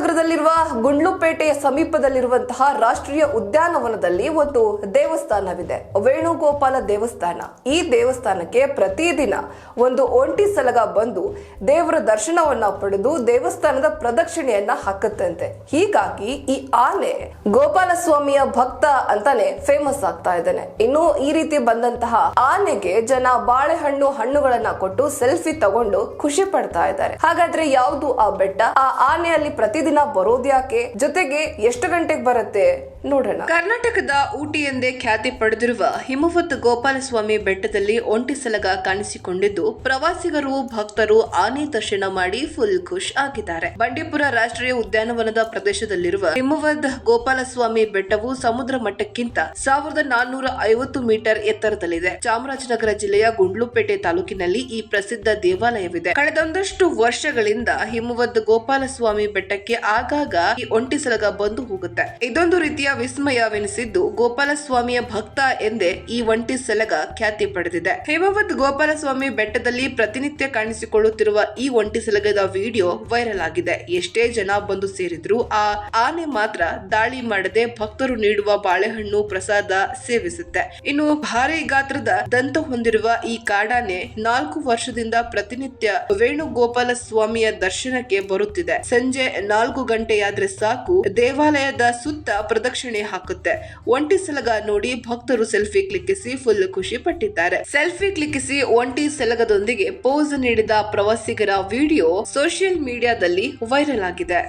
ಚಾಮರಾಜನಗರದಲ್ಲಿರುವ ಗುಂಡ್ಲುಪೇಟೆಯ ಸಮೀಪದಲ್ಲಿರುವಂತಹ ರಾಷ್ಟ್ರೀಯ ಉದ್ಯಾನವನದಲ್ಲಿ ಒಂದು ದೇವಸ್ಥಾನವಿದೆ. ವೇಣುಗೋಪಾಲ ದೇವಸ್ಥಾನ. ಈ ದೇವಸ್ಥಾನಕ್ಕೆ ಪ್ರತಿದಿನ ಒಂದು ಒಂಟಿ ಸಲಗ ಬಂದು ದೇವರ ದರ್ಶನವನ್ನ ಪಡೆದು ದೇವಸ್ಥಾನದ ಪ್ರದಕ್ಷಿಣೆಯನ್ನ ಹಾಕುತ್ತಂತೆ. ಹೀಗಾಗಿ ಈ ಆನೆ ಗೋಪಾಲಸ್ವಾಮಿಯ ಭಕ್ತ ಅಂತಾನೆ ಫೇಮಸ್ ಆಗ್ತಾ ಇದ್ದಾನೆ. ಇನ್ನು ಈ ರೀತಿ ಬಂದಂತಹ ಆನೆಗೆ ಜನ ಬಾಳೆಹಣ್ಣು ಹಣ್ಣುಗಳನ್ನ ಕೊಟ್ಟು ಸೆಲ್ಫಿ ತಗೊಂಡು ಖುಷಿ ಪಡ್ತಾ ಇದ್ದಾರೆ. ಹಾಗಾದ್ರೆ ಯಾವುದು ಆ ಬೆಟ್ಟ? ಆ ಆನೆ ಅಲ್ಲಿ ಪ್ರತಿದಿನ ಬರೋದ್ಯಾಕೆ ಜೊತೆಗೆ ಎಷ್ಟು ಗಂಟೆಗೆ ಬರುತ್ತೆ? ನೋಡೋಣ. ಕರ್ನಾಟಕದ ಊಟಿ ಎಂದೇ ಖ್ಯಾತಿ ಪಡೆದಿರುವ ಹಿಮವತ್ ಗೋಪಾಲಸ್ವಾಮಿ ಬೆಟ್ಟದಲ್ಲಿ ಒಂಟಿ ಸಲಗ ಕಾಣಿಸಿಕೊಂಡಿದ್ದು, ಪ್ರವಾಸಿಗರು, ಭಕ್ತರು ಆನೆ ದರ್ಶನ ಮಾಡಿ ಫುಲ್ ಖುಷ್ ಆಗಿದ್ದಾರೆ. ಬಂಡೀಪುರ ರಾಷ್ಟ್ರೀಯ ಉದ್ಯಾನವನದ ಪ್ರದೇಶದಲ್ಲಿರುವ ಹಿಮವದ್ ಗೋಪಾಲಸ್ವಾಮಿ ಬೆಟ್ಟವು ಸಮುದ್ರ ಮಟ್ಟಕ್ಕಿಂತ ಸಾವಿರದ ನಾನ್ನೂರ ಐವತ್ತು ಮೀಟರ್ ಎತ್ತರದಲ್ಲಿದೆ. ಚಾಮರಾಜನಗರ ಜಿಲ್ಲೆಯ ಗುಂಡ್ಲುಪೇಟೆ ತಾಲೂಕಿನಲ್ಲಿ ಈ ಪ್ರಸಿದ್ಧ ದೇವಾಲಯವಿದೆ. ಕಳೆದೊಂದಷ್ಟು ವರ್ಷಗಳಿಂದ ಹಿಮವದ್ ಗೋಪಾಲಸ್ವಾಮಿ ಬೆಟ್ಟಕ್ಕೆ ಆಗಾಗ ಈ ಒಂಟಿ ಸಲಗ ಬಂದು ಹೋಗುತ್ತೆ. ಇದೊಂದು ರೀತಿಯ ವಿಸ್ಮಯವೆನಿಸಿದ್ದು ಗೋಪಾಲಸ್ವಾಮಿಯ ಭಕ್ತ ಎಂದೇ ಈ ಒಂಟಿ ಸಲಗ ಖ್ಯಾತಿ ಪಡೆದಿದೆ. ಹೇಮಾವತ್ ಗೋಪಾಲಸ್ವಾಮಿ ಬೆಟ್ಟದಲ್ಲಿ ಪ್ರತಿನಿತ್ಯ ಕಾಣಿಸಿಕೊಳ್ಳುತ್ತಿರುವ ಈ ಒಂಟಿ ಸಲಗದ ವಿಡಿಯೋ ವೈರಲ್ ಆಗಿದೆ. ಎಷ್ಟೇ ಜನ ಬಂದು ಸೇರಿದ್ರು ಆ ಆನೆ ಮಾತ್ರ ದಾಳಿ ಮಾಡದೆ ಭಕ್ತರು ನೀಡುವ ಬಾಳೆಹಣ್ಣು ಪ್ರಸಾದ ಸೇವಿಸುತ್ತೆ. ಇನ್ನು ಭಾರಿ ಗಾತ್ರದ ದಂತ ಹೊಂದಿರುವ ಈ ಕಾಡಾನೆ ನಾಲ್ಕು ವರ್ಷದಿಂದ ಪ್ರತಿನಿತ್ಯ ವೇಣುಗೋಪಾಲ ಸ್ವಾಮಿಯ ದರ್ಶನಕ್ಕೆ ಬರುತ್ತಿದೆ. ಸಂಜೆ ನಾಲ್ಕು ಗಂಟೆಯಾದ್ರೆ ಸಾಕು, ದೇವಾಲಯದ ಸುತ್ತ ಪ್ರದಕ್ಷಿಣೆ ಹಾಕುತ್ತೆ. ಒಂಟಿ ಸಲಗ ನೋಡಿ ಭಕ್ತರು ಸೆಲ್ಫಿ ಕ್ಲಿಕ್ಕಿಸಿ ಫುಲ್ ಖುಷಿ ಪಟ್ಟಿದ್ದಾರೆ. ಸೆಲ್ಫಿ ಕ್ಲಿಕ್ಕಿಸಿ ಒಂಟಿ ಸಲಗದೊಂದಿಗೆ ಪೋಸ್ ನೀಡಿದ ಪ್ರವಾಸಿಗರ ವಿಡಿಯೋ ಸೋಷಿಯಲ್ ಮೀಡಿಯಾದಲ್ಲಿ ವೈರಲ್ ಆಗಿದೆ.